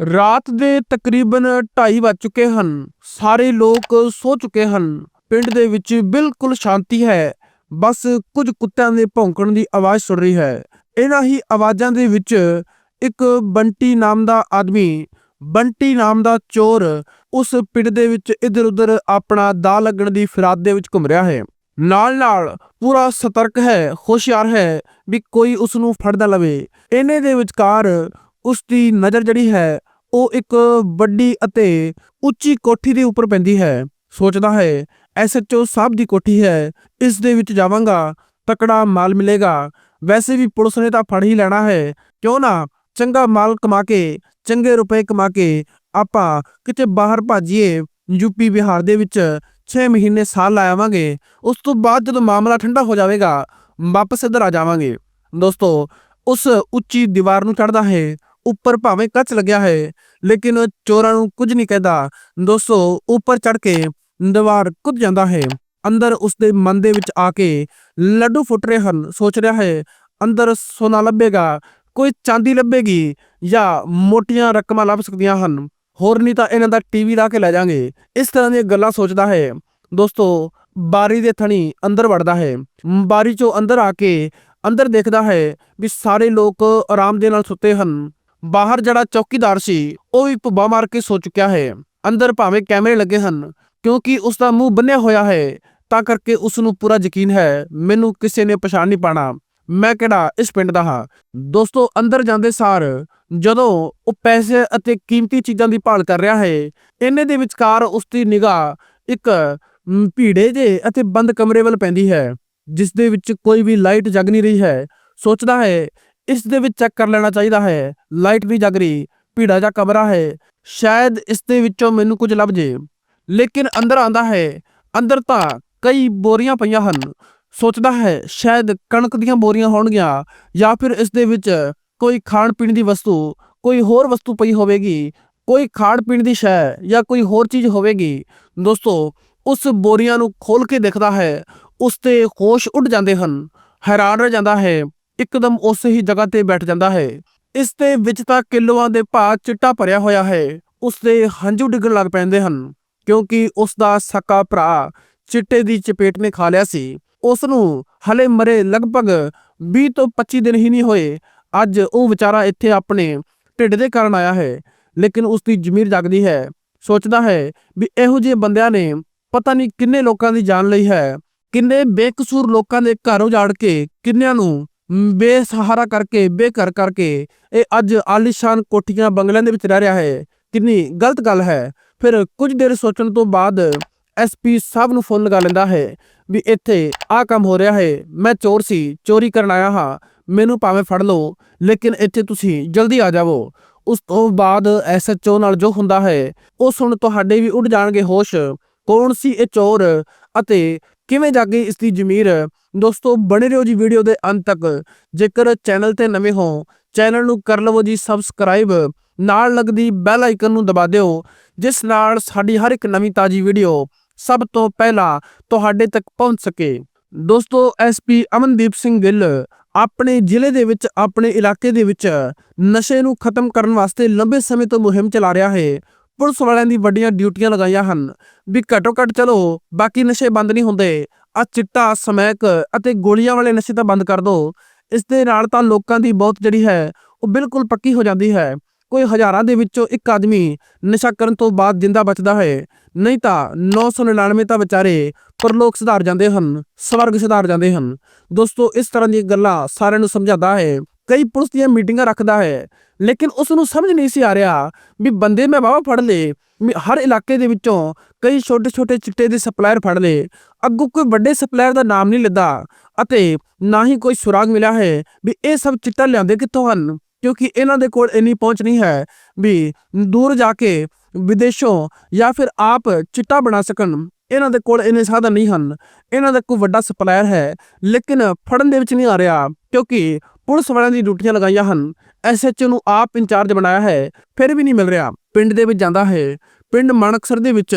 ਰਾਤ ਦੇ ਤਕਰੀਬਨ 2:30 ਵੱਜ ਚੁੱਕੇ ਹਨ। ਸਾਰੇ ਲੋਕ ਸੋ ਚੁੱਕੇ ਹਨ। ਪਿੰਡ ਦੇ ਵਿੱਚ ਬਿਲਕੁਲ ਸ਼ਾਂਤੀ ਹੈ। ਬਸ ਕੁਝ ਕੁੱਤਿਆਂ ਦੇ ਭੌਂਕਣ ਦੀ ਆਵਾਜ਼ ਸੁਣ ਰਹੀ ਹੈ। ਇਹਨਾਂ ਹੀ ਆਵਾਜ਼ਾਂ ਦੇ ਵਿੱਚ ਇੱਕ ਬੰਟੀ ਨਾਮ ਦਾ ਆਦਮੀ, ਬੰਟੀ ਨਾਮ ਦਾ ਚੋਰ ਉਸ ਪਿੰਡ ਦੇ ਵਿੱਚ ਇੱਧਰ ਉੱਧਰ ਆਪਣਾ ਦਾ ਲੱਗਣ ਦੀ ਫਿਰਾਦ ਦੇ ਵਿੱਚ ਘੁੰਮ ਰਿਹਾ ਹੈ। ਨਾਲ ਨਾਲ ਪੂਰਾ ਸਤਰਕ ਹੈ, ਹੋਸ਼ਿਆਰ ਹੈ ਵੀ ਕੋਈ ਉਸ ਨੂੰ ਫੜ ਨਾ ਲਵੇ। ਇਹਨੇ ਦੇ ਵਿਚਕਾਰ ਉਸ ਦੀ ਨਜ਼ਰ ਜਿਹੜੀ ਹੈ ਉਹ ਇੱਕ ਵੱਡੀ ਅਤੇ ਉੱਚੀ ਕੋਠੀ ਦੇ ਉੱਪਰ ਪੈਂਦੀ ਹੈ। ਸੋਚਦਾ ਹੈ ਐਸਐਚਓ ਸਾਹਿਬ ਦੀ ਕੋਠੀ ਹੈ, ਇਸ ਦੇ ਵਿੱਚ ਜਾਵਾਂਗਾ, ਤਕੜਾ ਮਾਲ ਮਿਲੇਗਾ। ਵੈਸੇ ਵੀ ਪੁਲਿਸ ਨੇ ਤਾਂ ਫੜ ਹੀ ਲੈਣਾ ਹੈ। ਕਿਉਂ ਨਾ? ਚੰਗਾ ਮਾਲ ਕਮਾ ਕੇ, ਚੰਗੇ ਰੁਪਏ ਕਮਾ ਕੇ ਆਪਾਂ ਕਿਤੇ ਬਾਹਰ ਭਾਜੀਏ। ਯੂਪੀ ਬਿਹਾਰ ਦੇ ਵਿੱਚ 6 ਮਹੀਨੇ ਸਾਲ ਲਾਵਾਂਗੇ ਉਸ ਤੋਂ ਬਾਅਦ ਜਦੋਂ ਮਾਮਲਾ ਠੰਡਾ ਹੋ ਜਾਵੇਗਾ, ਵਾਪਸ ਇੱਧਰ ਆ ਜਾਵਾਂਗੇ। ਦੋਸਤੋ, ਉਸ ਉੱਚੀ ਦੀਵਾਰ ਨੂੰ ਚੜਦਾ ਹੈ। ਉੱਪਰ ਭਾਵੇਂ ਕੱਚ ਲੱਗਿਆ ਹੈ ਲੇਕਿਨ ਚੋਰਾਂ ਨੂੰ ਕੁਝ ਨਹੀਂ ਕਹਿੰਦਾ। ਦੋਸਤੋ, ਉੱਪਰ ਚੜ ਕੇ ਦੀਵਾਰ ਕੁੱਦ ਜਾਂਦਾ ਹੈ। ਅੰਦਰ ਉਸਦੇ ਮਨ ਦੇ ਵਿੱਚ ਆ ਕੇ ਲੱਡੂ ਫੁੱਟ ਰਹੇ ਹਨ, ਸੋਚ ਰਿਹਾ ਹੈ, ਅੰਦਰ ਸੋਨਾ ਲੱਭੇਗਾ, ਕੋਈ ਚਾਂਦੀ ਲੱਭੇਗੀ ਜਾਂ ਮੋਟੀਆਂ ਰਕਮਾਂ ਲੱਭ ਸਕਦੀਆਂ ਹਨ। ਹੋਰ ਨਹੀਂ ਤਾਂ ਇਹਨਾਂ ਦਾ ਟੀਵੀ ਲਾ ਕੇ ਲੈ ਜਾਾਂਗੇ ਇਸ ਤਰ੍ਹਾਂ ਦੀਆਂ ਗੱਲਾਂ ਸੋਚਦਾ ਹੈ। ਦੋਸਤੋ, ਬਾਰੀ ਦੇ ਥਣੀ ਅੰਦਰ ਵੜਦਾ ਹੈ। ਬਾਰੀ ਚੋਂ ਅੰਦਰ ਆ ਕੇ ਅੰਦਰ ਦੇਖਦਾ ਹੈ ਵੀ ਸਾਰੇ ਲੋਕ ਆਰਾਮ ਦੇ ਨਾਲ ਸੁੱਤੇ ਹਨ। ਬਾਹਰ ਜਿਹੜਾ ਚੌਕੀਦਾਰ ਸੀ, ਉਹ ਵੀ ਭੁੱਬਾ ਮਾਰ ਕੇ ਸੋ ਚੁੱਕਿਆ ਹੈ। ਅੰਦਰ ਭਾਵੇਂ ਕੈਮਰੇ ਲੱਗੇ ਹਨ, ਕਿਉਂਕਿ ਉਸ ਦਾ ਮੂੰਹ ਬੰਨਿਆ ਹੋਇਆ ਹੈ, ਤਾਂ ਕਰਕੇ ਉਸ ਨੂੰ ਪੂਰਾ ਯਕੀਨ ਹੈ, ਮੈਨੂੰ ਕਿਸੇ ਨੇ ਪਛਾਣ ਨਹੀਂ ਪਾਣਾ। ਮੈਂ ਕਿਹੜਾ ਇਸ ਪਿੰਡ ਦਾ ਹਾਂ? ਦੋਸਤੋ, ਅੰਦਰ ਜਾਂਦੇ ਸਾਰ ਜਦੋਂ ਉਹ ਪੈਸੇ ਅਤੇ ਕੀਮਤੀ ਚੀਜ਼ਾਂ ਦੀ ਭਾਲ ਕਰ ਰਿਹਾ ਹੈ, ਇੰਨੇ ਦੇ ਵਿਚਕਾਰ ਉਸ ਦੀ ਨਿਗਾਹ ਇੱਕ ਭੀੜੇ ਜੇ ਅਤੇ ਬੰਦ ਕਮਰੇ ਵੱਲ ਪੈਂਦੀ ਹੈ, ਜਿਸ ਦੇ ਵਿੱਚ ਕੋਈ ਵੀ ਲਾਈਟ ਜਗ ਨਹੀਂ ਰਹੀ ਹੈ, ਸੋਚਦਾ ਹੈ ਇਸ ਦੇ ਵਿੱਚ ਚੈੱਕ ਕਰ ਲੈਣਾ ਚਾਹੀਦਾ ਹੈ। ਲਾਈਟ ਵੀ ਜਗ ਰਹੀ, ਭੀੜਾ ਜਿਹਾ ਕਮਰਾ ਹੈ। ਸ਼ਾਇਦ ਇਸ ਦੇ ਵਿੱਚੋਂ ਮੈਨੂੰ ਕੁਝ ਲੱਭ ਜੇ। ਲੇਕਿਨ ਅੰਦਰ ਆਂਦਾ ਹੈ। ਅੰਦਰ ਤਾਂ ਕਈ ਬੋਰੀਆਂ ਪਈਆਂ ਹਨ। ਸੋਚਦਾ ਹੈ, ਸ਼ਾਇਦ ਕਣਕ ਦੀਆਂ ਬੋਰੀਆਂ ਹੋਣਗੀਆਂ ਜਾਂ ਫਿਰ ਇਸ ਦੇ ਵਿੱਚ ਕੋਈ ਖਾਣ ਪੀਣ ਦੀ ਵਸਤੂ, ਕੋਈ ਹੋਰ ਵਸਤੂ ਪਈ ਹੋਵੇਗੀ। ਕੋਈ ਖਾਣ ਪੀਣ ਦੀ ਸ਼ੈ ਜਾਂ ਕੋਈ ਹੋਰ ਚੀਜ਼ ਹੋਵੇਗੀ। ਦੋਸਤੋ, ਉਸ ਬੋਰੀਆਂ ਨੂੰ ਖੋਲ ਕੇ ਦੇਖਦਾ ਹੈ। ਉਸ ਤੇ ਹੋਸ਼ ਉੱਡ ਜਾਂਦੇ ਹਨ। ਹੈਰਾਨ ਰਹਿ ਜਾਂਦਾ ਹੈ। ਇੱਕਦਮ ਉਸੇ ਹੀ ਜਗ੍ਹਾ ਤੇ ਬੈਠ ਜਾਂਦਾ ਹੈ। ਇਸ ਦੇ ਵਿੱਚ ਤਾਂ ਕਿਲੋਆਂ ਦੇ ਭਾਅ ਚਿੱਟਾ ਭਰਿਆ ਹੋਇਆ ਹੈ। ਉਸ ਦੇ ਹੰਝੂ ਡਿੱਗਣ ਲੱਗ ਪੈਂਦੇ ਹਨ, ਕਿਉਂਕਿ ਉਸ ਦਾ ਸਕਾ ਭਰਾ ਚਿੱਟੇ ਦੀ ਚਪੇਟ ਨੇ ਖਾ ਲਿਆ ਸੀ। ਉਸ ਨੂੰ ਹਲੇ ਮਰੇ ਲਗਭਗ 20 ਤੋਂ 25 ਦਿਨ ਹੀ ਨਹੀਂ ਹੋਏ। ਅੱਜ ਉਹ ਵਿਚਾਰਾ ਇੱਥੇ ਆਪਣੇ ਢਿੱਡ ਦੇ ਕਾਰਨ ਆਇਆ ਹੈ, ਲੇਕਿਨ ਉਸ ਦੀ ਜ਼ਮੀਰ ਜਾਗਦੀ ਹੈ। ਸੋਚਦਾ ਹੈ ਵੀ ਇਹੋ ਜਿਹੇ ਬੰਦਿਆਂ ਨੇ ਪਤਾ ਨਹੀਂ ਕਿੰਨੇ ਲੋਕਾਂ ਦੀ ਜਾਨ ਲਈ ਹੈ, ਕਿੰਨੇ ਬੇਕਸੂਰ ਲੋਕਾਂ ਦੇ ਘਰ ਉਜਾੜ ਕੇ ਕਿੰਨਿਆਂ ਨੂੰ ਬੇਸਹਾਰਾ ਕਰਕੇ, ਬੇਘਰ ਕਰਕੇ, ਇਹ ਅੱਜ ਆਲੀਸ਼ਾਨ ਕੋਠੀਆਂ ਬੰਗਲਿਆਂ ਦੇ ਵਿੱਚ ਰਹਿ ਰਿਹਾ ਹੈ। ਕਿੰਨੀ ਗਲਤ ਗੱਲ ਹੈ। ਫਿਰ ਕੁਝ ਦੇਰ ਸੋਚਣ ਤੋਂ ਬਾਅਦ ਐਸਪੀ ਸਾਹਿਬ ਨੂੰ ਫੋਨ ਲਗਾ ਲੈਂਦਾ ਹੈ ਵੀ ਇੱਥੇ ਆਹ ਕੰਮ ਹੋ ਰਿਹਾ ਹੈ। ਮੈਂ ਚੋਰ ਸੀ, ਚੋਰੀ ਕਰਨ ਆਇਆ ਹਾਂ। ਮੈਨੂੰ ਭਾਵੇਂ ਫੜ ਲਓ, ਲੇਕਿਨ ਇੱਥੇ ਤੁਸੀਂ ਜਲਦੀ ਆ ਜਾਵੋ। ਉਸ ਤੋਂ ਬਾਅਦ ਐਸਐਚਓ ਨਾਲ ਜੋ ਹੁੰਦਾ ਹੈ, ਉਹ ਸੁਣ ਤੁਹਾਡੇ ਵੀ ਉੱਡ ਜਾਣਗੇ ਹੋਸ਼। ਕੌਣ ਸੀ ਇਹ ਚੋਰ ਅਤੇ ਕਿਵੇਂ ਜਾਗੀ ਇਸ ਦੀ ਜ਼ਮੀਰ? ਦੋਸਤੋ, ਬਣੇ ਰਹੋ ਜੀ ਵੀਡੀਓ ਦੇ ਅੰਤ ਤੱਕ। ਜੇਕਰ ਚੈਨਲ ਤੇ ਨਵੇਂ ਹੋ, ਚੈਨਲ ਨੂੰ ਕਰ ਲਵੋ ਜੀ ਸਬਸਕ੍ਰਾਈਬ। ਨਾਲ ਲੱਗਦੀ ਬੈਲ ਆਈਕਨ ਨੂੰ ਦਬਾ ਦਿਓ, ਜਿਸ ਨਾਲ ਸਾਡੀ ਹਰ ਇੱਕ ਨਵੀਂ ਤਾਜੀ ਵੀਡੀਓ ਸਭ ਤੋਂ ਪਹਿਲਾਂ ਤੁਹਾਡੇ ਤੱਕ ਪਹੁੰਚ ਸਕੇ। ਦੋਸਤੋ ਐਸਪੀ ਅਮਨਦੀਪ ਸਿੰਘ ਗਿੱਲ ਆਪਣੇ ਜ਼ਿਲ੍ਹੇ ਦੇ ਵਿੱਚ, ਆਪਣੇ ਇਲਾਕੇ ਦੇ ਵਿੱਚ ਨਸ਼ੇ ਨੂੰ ਖਤਮ ਕਰਨ ਵਾਸਤੇ ਲੰਬੇ ਸਮੇਂ ਤੋਂ ਮੁਹਿੰਮ ਚਲਾ ਰਿਹਾ ਹੈ। ਪੁਲਿਸ ਵਾਲਿਆਂ ਦੀ ਵੱਡੀਆਂ ਡਿਊਟੀਆਂ ਲਗਾਈਆਂ ਹਨ। ਵੀ ਘੱਟੋ ਘੱਟ ਚਲੋ, ਬਾਕੀ ਨਸ਼ੇ ਬੰਦ ਨਹੀਂ ਹੁੰਦੇ। ਆ ਚਿੱਟਾ, ਸਮੈਕ ਅਤੇ ਗੋਲੀਆਂ ਵਾਲੇ ਨਸ਼ੇ ਤਾਂ ਬੰਦ ਕਰ ਦਿਓ ਇਸ ਦੇ ਨਾਲ ਤਾਂ ਲੋਕਾਂ ਦੀ ਬਹੁਤ ਜਿਹੜੀ ਹੈ, ਉਹ ਬਿਲਕੁਲ ਪੱਕੀ ਹੋ ਜਾਂਦੀ ਹੈ। ਕੋਈ ਹਜ਼ਾਰਾਂ ਦੇ ਵਿੱਚੋਂ ਇੱਕ ਆਦਮੀ ਨਸ਼ਾ ਕਰਨ ਤੋਂ ਬਾਅਦ ਜਿੰਦਾ ਬਚਦਾ ਹੈ। ਨਹੀਂ ਤਾਂ 999 ਤਾਂ ਵਿਚਾਰੇ ਪਰਲੋਕ ਸੁਧਾਰ ਜਾਂਦੇ ਹਨ, ਸਵਰਗ ਸੁਧਾਰ ਜਾਂਦੇ ਹਨ। ਦੋਸਤੋ, ਇਸ ਤਰ੍ਹਾਂ ਦੀਆਂ ਗੱਲਾਂ ਸਾਰਿਆਂ ਨੂੰ ਸਮਝਾਉਂਦਾ ਹੈ। ਕਈ ਪੁਲਿਸ ਦੀਆਂ ਮੀਟਿੰਗਾਂ ਰੱਖਦਾ ਹੈ। ਲੇਕਿਨ ਉਸ ਨੂੰ ਸਮਝ ਨਹੀਂ ਸੀ ਆ ਰਿਹਾ ਵੀ ਬੰਦੇ ਮੈਂ ਬਾਵਾ ਫੜ ਲਏ, ਵੀ ਹਰ ਇਲਾਕੇ ਦੇ ਵਿੱਚੋਂ ਕਈ ਛੋਟੇ ਛੋਟੇ ਚਿੱਟੇ ਦੇ ਸਪਲਾਇਰ ਫੜ ਲਏ। ਅੱਗੋਂ ਕੋਈ ਵੱਡੇ ਸਪਲਾਇਰ ਦਾ ਨਾਮ ਨਹੀਂ ਲਿੱਦਾ ਅਤੇ ਨਾ ਹੀ ਕੋਈ ਸੁਰਾਗ ਮਿਲਿਆ ਹੈ ਵੀ ਇਹ ਸਭ ਚਿੱਟਾ ਲਿਆਂਦੇ ਕਿੱਥੋਂ ਹਨ, ਕਿਉਂਕਿ ਇਹਨਾਂ ਦੇ ਕੋਲ ਇੰਨੀ ਪਹੁੰਚ ਨਹੀਂ ਹੈ ਵੀ ਦੂਰ ਜਾ ਕੇ ਵਿਦੇਸ਼ੋਂ ਜਾਂ ਫਿਰ ਆਪ ਚਿੱਟਾ ਬਣਾ ਸਕਣ। ਇਹਨਾਂ ਦੇ ਕੋਲ ਇੰਨੇ ਸਾਧਨ ਨਹੀਂ ਹਨ। ਇਹਨਾਂ ਦਾ ਕੋਈ ਵੱਡਾ ਸਪਲਾਇਰ ਹੈ, ਲੇਕਿਨ ਫੜਨ ਦੇ ਵਿੱਚ ਨਹੀਂ ਆ ਰਿਹਾ, ਕਿਉਂਕਿ ਪੁਲਿਸ ਵਾਲਿਆਂ ਦੀ ਡਿਊਟੀਆਂ ਲਗਾਈਆਂ ਹਨ। ਐਸਐਚਓ ਨੂੰ ਆਪ ਇੰਚਾਰਜ ਬਣਾਇਆ ਹੈ, ਫਿਰ ਵੀ ਨਹੀਂ ਮਿਲ ਰਿਹਾ। ਪਿੰਡ ਦੇ ਵਿੱਚ ਜਾਂਦਾ ਹੈ। ਪਿੰਡ ਮਾਨਕਸਰ ਦੇ ਵਿੱਚ,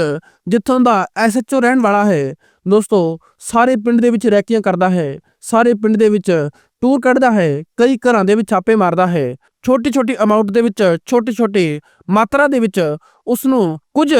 ਜਿੱਥੋਂ ਦਾ ਐਸਐਚਓ ਰਹਿਣ ਵਾਲਾ ਹੈ। ਦੋਸਤੋ, ਸਾਰੇ ਪਿੰਡ ਦੇ ਵਿੱਚ ਰੈਕੀਆਂ ਕਰਦਾ ਹੈ। ਸਾਰੇ ਪਿੰਡ ਦੇ ਵਿੱਚ ਟੂਰ ਕੱਢਦਾ ਹੈ। ਕਈ ਘਰਾਂ ਦੇ ਵਿੱਚ ਛਾਪੇ ਮਾਰਦਾ ਹੈ। ਛੋਟੀ ਛੋਟੀ ਅਮਾਉਂਟ ਦੇ ਵਿੱਚ ਛੋਟੀ ਛੋਟੀ ਮਾਤਰਾ ਦੇ ਵਿੱਚ ਉਸ ਨੂੰ ਕੁਝ